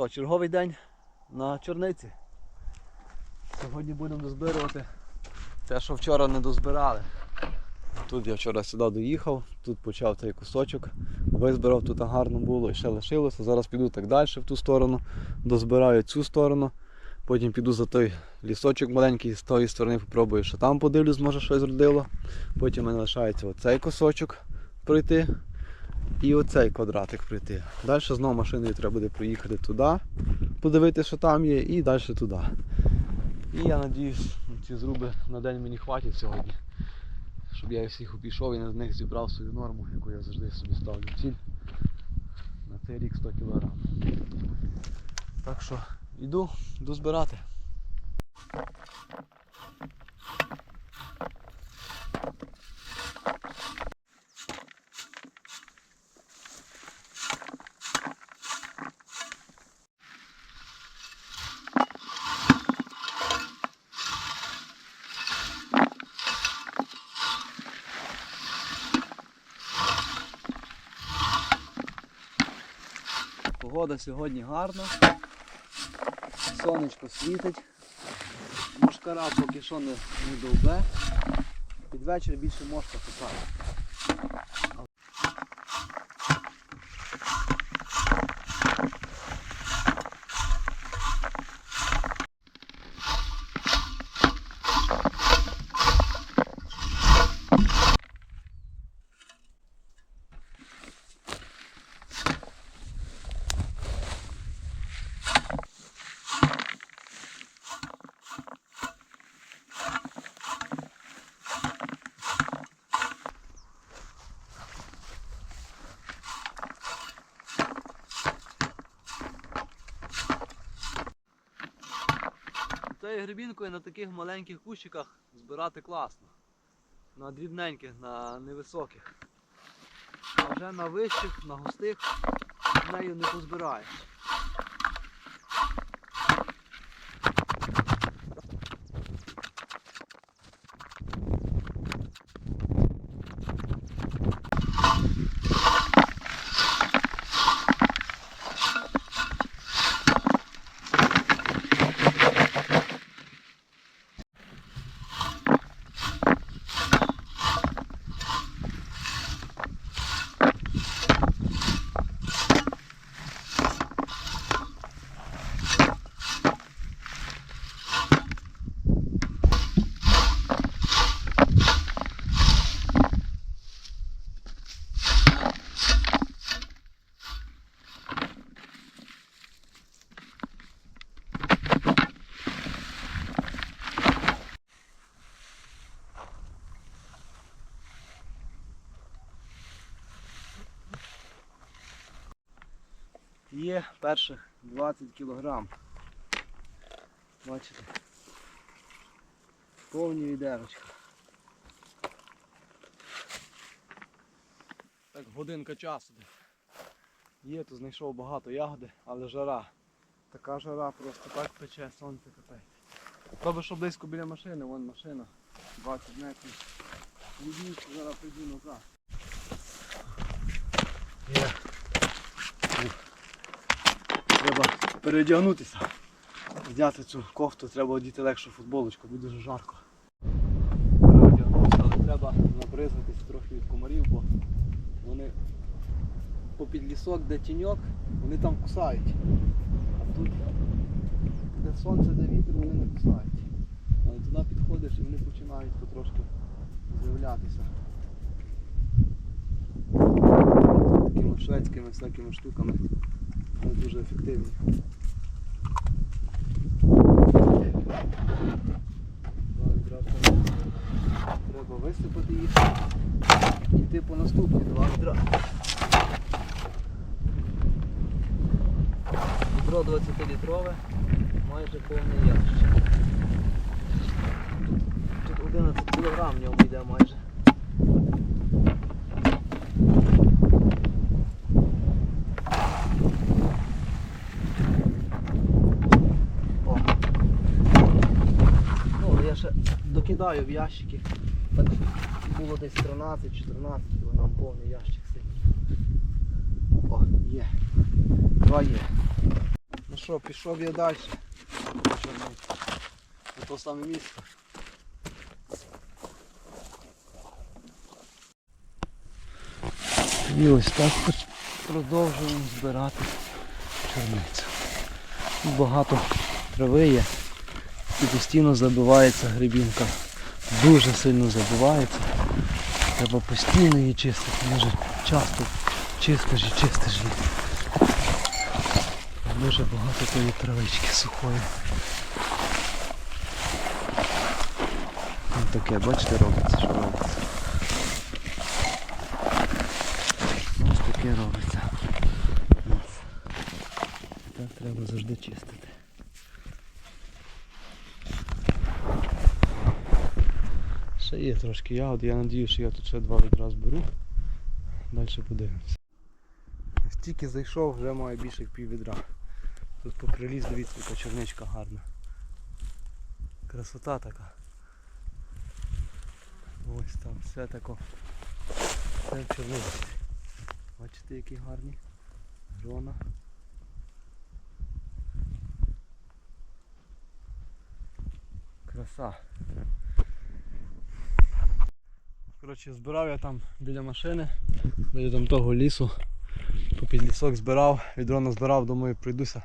що, черговий день на чорниці. Сьогодні будемо дозбирувати те, що вчора не дозбирали. Тут я вчора сюди доїхав, тут почав цей кусочок, визбирав, тут гарно було і ще лишилося. Зараз піду так далі в ту сторону, дозбираю цю сторону. Потім піду за той лісочок маленький, з тої сторони попробую, що там подивлюсь, може щось родило. Потім в мене лишається оцей кусочок пройти і оцей квадратик пройти. Далі знову машиною треба буде проїхати туди, подивитися, що там є, і далі туди. І я надіюсь, ці зруби на день мені хватить сьогодні. Щоб я всіх обійшов і на них зібрав свою норму, яку я завжди собі ставлю ціль. На цей рік 100 кг. Так що йду, йду збирати. Погода сьогодні гарна. Сонечко світить. Мошкара поки що не, не довбе. Під вечір більше мошка кусає. Цією грибінкою на таких маленьких кущиках збирати класно. На дрібненьких, на невисоких. А вже на вищих, на густих нею не позбираєш. Є перших 20 кілограм. Бачите? Повні відерочка. Так, годинка часу. Є, тут знайшов багато ягоди, але жара. Така жара просто так пече, сонце капець. Треба, що близько біля машини, вон машина. 20 метрів. Відніше, зараз прийду назад. Є. Треба переодягнутися. Зняти цю кофту, треба одіти легшу футболочку, бо дуже жарко. Переодягнувся, але треба набризгатися трохи від комарів, бо вони попід лісок, де тіньок, вони там кусають. А тут, де сонце, де вітер, вони не кусають. Але туди підходиш і вони починають потрошки з'являтися. Такими шведськими всякими штуками. Вони дуже ефективні. Треба- висипати їх і йти по наступні два відра. Відро 20-літрове, майже повний ящик. Тут 11 кг в ньому йде майже. Ще докидаю в ящики. Так було десь 13-14 кг повний ящик сидить. О, є. Два є. Ну що, пішов я далі. На то саме місце. І ось так продовжуємо збирати чорницю. Багато трави є і постійно забивається грибінка. Дуже сильно забивається. Треба постійно її чистити. Може часто чистиш і чистиш її. Дуже багато тої травички сухої. Ось таке, бачите, робиться, що робиться. Ось таке робиться. Так треба завжди чистити. Ще є трошки ягод, я надію, що я тут ще два відразу беру. Далі подивимося. Тільки зайшов, вже маю більше пів відра. Тут поприліз, дивіться, яка черничка гарна. Красота така. Ось там все тако. Все в черниці. Бачите, які гарні грона. Краса. Коротше, збирав я там біля машини, біля там того лісу. Попід лісок збирав, відро назбирав, думаю, пройдуся.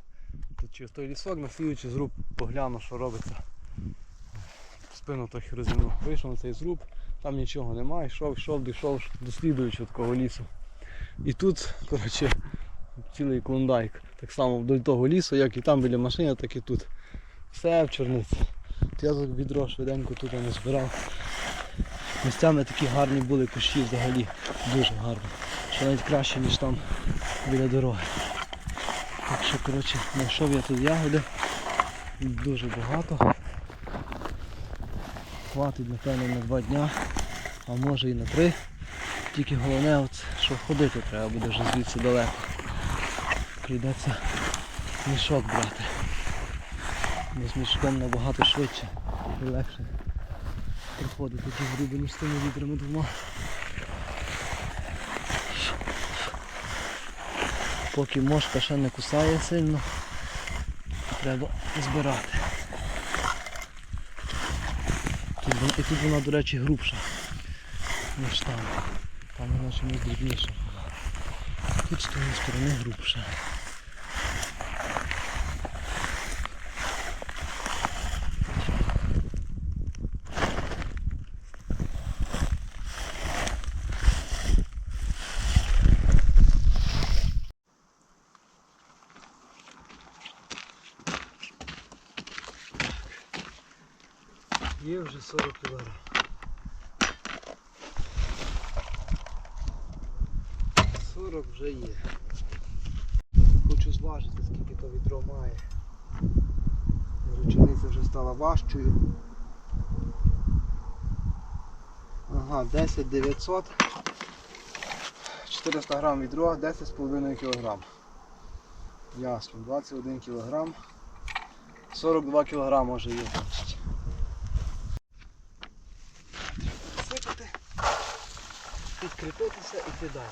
Тут через той лісок, на слідуючий зруб погляну, що робиться. Спину трохи розімну. Вийшов на цей зруб, там нічого немає, йшов, йшов, дійшов до слідуючого такого лісу. І тут, коротше, цілий клондайк. Так само вдоль того лісу, як і там біля машини, так і тут. Все в чорниці. Я за відро швиденько тут не збирав. Місцями такі гарні були кущі взагалі. Дуже гарні. Що навіть краще, ніж там біля дороги. Так що, коротше, знайшов я тут ягоди. Дуже багато. Хватить, напевно, на два дня, а може і на три. Тільки головне, от, що ходити треба буде вже звідси далеко. Прийдеться мішок брати. Бо з мішком набагато швидше і легше проходити ті груби, ніж з тими вітрами двома. Поки мошка ще не кусає сильно, треба збирати. Тут, і тут вона, до речі, грубша, ніж там. Там вона чомусь дрібніша. Тут з тої сторони грубша. Є вже 40 кг. Сорок вже є. Хочу зважити, скільки то відро має. Ручениця вже стала важчою. Ага, 10 900. 400 грам відро, 10,5 кг. Ясно, 21 кг. 42 кг може є. йти далі.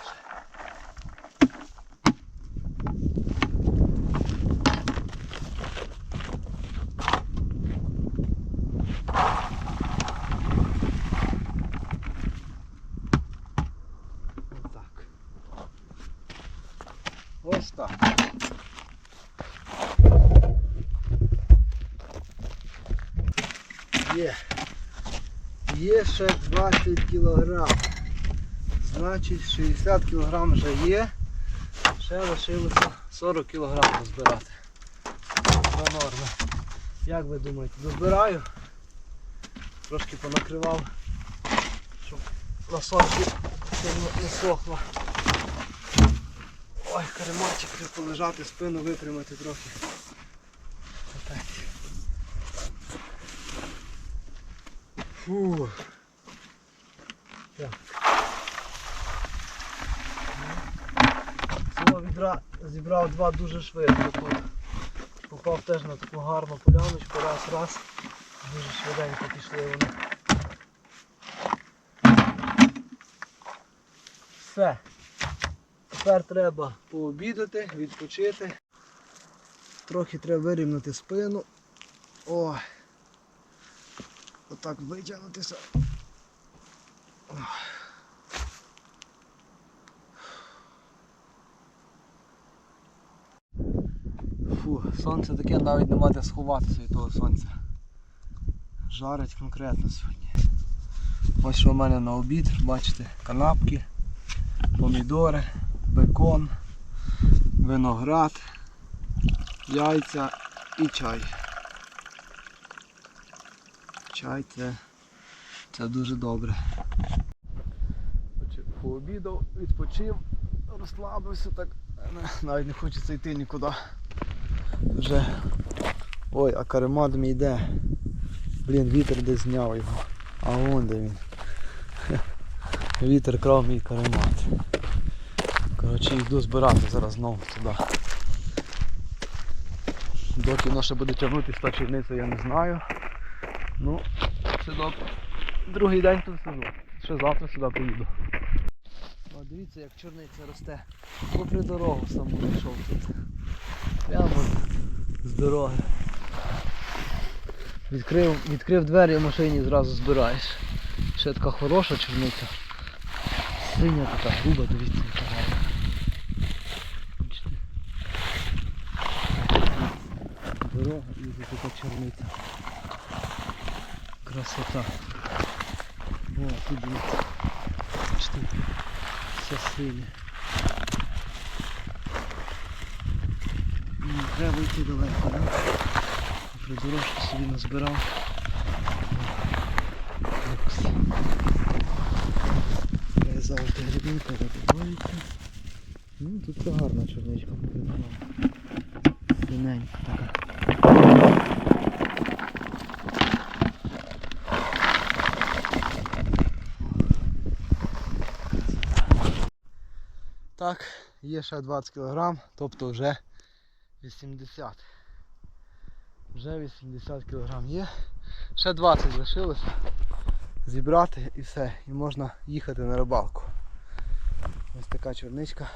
Отак. Ось так. Є. Є ще 20 кг. Значить 60 кг вже є. Ще лишилося 40 кг дозбирати. До норми. Як ви думаєте, дозбираю? Трошки понакривав, щоб сонці сильно не сохло. Ой, карематик, треба полежати, спину випрямити трохи. Фу. Так. Цього відра зібрав два дуже швидко тут. Попав теж на таку гарну поляночку, раз, раз. Дуже швиденько пішли вони. Все. Тепер треба пообідати, відпочити. Трохи треба вирівняти спину. О. Отак витягнутися. Фу, сонце таке навіть нема де сховатися від того сонця. Жарить конкретно сьогодні. Ось що в мене на обід, бачите, канапки, помідори, бекон, виноград, яйця і чай. Чай це, це дуже добре. Пообідав, відпочив, розслабився так. Навіть не хочеться йти нікуди. Вже. Ой, а каремат мій йде. Блін, вітер десь зняв його. А вон де він. Вітер крав мій каремат. Коротше, йду збирати зараз знову туди. Доки воно ще буде тягнутися та черниця, я не знаю. Ну, все добре. Другий день тут сижу. Ще завтра сюди поїду. О, дивіться, як чорниця росте. Попри дорогу сам йшов тут. Прямо з дороги. Відкрив, відкрив двері в машині зразу збираєш. Ще така хороша чорниця. Синя така, груба, дивіться, яка гарна. Дорога і така чорниця. Красота. О, тут дивіться. Бачите, все синє. Не треба йти далеко, да? Вже дорожку собі назбирав. Я завжди грибінка добувається. Ну, тут це гарна чорничка покривала. Синенька така. Так, є ще 20 кг, тобто вже 80. Вже 80 кг є. Ще 20 лишилося. Зібрати і все. І можна їхати на рибалку. Ось така чорничка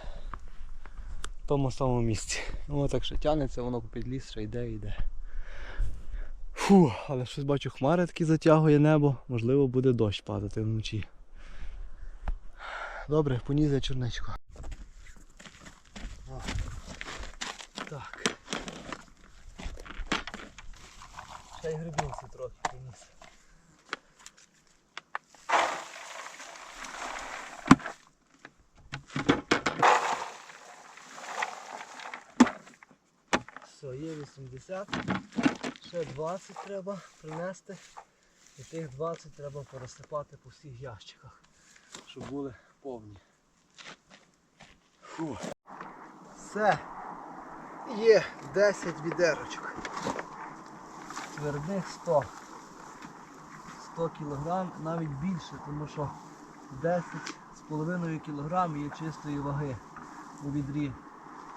в тому самому місці. Воно так ще тягнеться, воно під ліс ще йде і йде. Фу, але щось бачу, хмари такі затягує небо, можливо буде дощ падати вночі. Добре, поніс я чорничку. О, Так. Ще й грибінці трохи поніс. Все, є 80. Ще 20 треба принести. І тих 20 треба порозсипати по всіх ящиках, щоб були повні. Фу. Все. Є 10 відерочок. Твердих 100. 100 кг, навіть більше, тому що 10,5 кг є чистої ваги у відрі.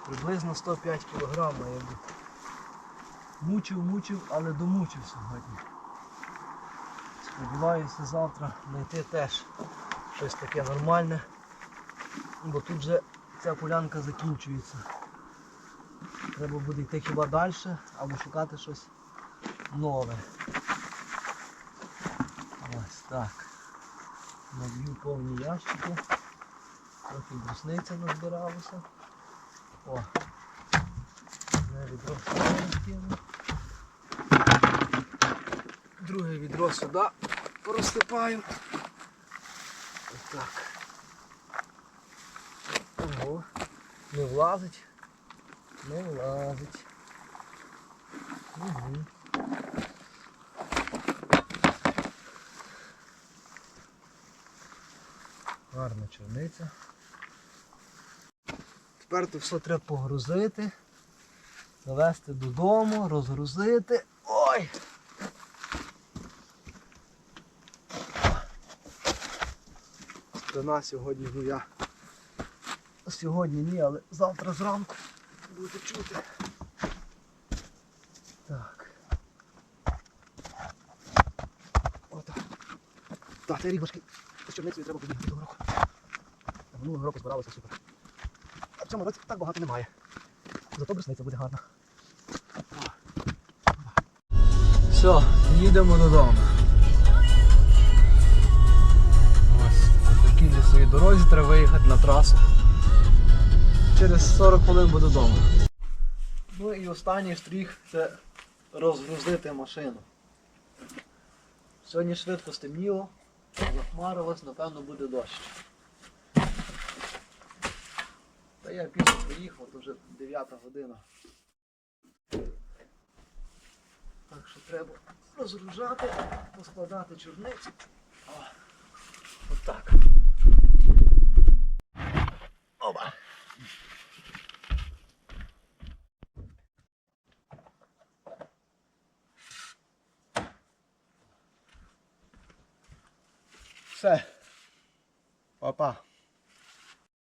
Приблизно 105 кг має бути. Мучив, мучив, але домучив сьогодні. Сподіваюся завтра знайти теж щось таке нормальне, бо тут вже ця полянка закінчується. Треба буде йти хіба далі або шукати щось нове. Ось так. Наб'ю повні ящики. Трохи брусниця назбиралося. О! Не відро сюди. Друге відро сюди порозсипаю. Ось так. Ого, не влазить. Не влазить. Угу. Гарна чорниця. Тепер то все треба погрузити, завезти додому, розгрузити. Ой! Спина сьогодні моя. Сьогодні ні, але завтра зранку будете чути. Так. Отак. Так, цей рік важкий. З треба побігти того року. Минулого року збиралося супер. А в цьому році так багато немає. Зато брусниця буде гарна. Все, їдемо додому. Ось по такій дорозі треба виїхати на трасу. Через 40 хвилин буде вдома. Ну і останній штрих це розгрузити машину. Сьогодні швидко стемніло, захмарилось, напевно буде дощ. Та я пізно приїхав, то вже 9 година. Так що треба розгружати, поскладати чорниці.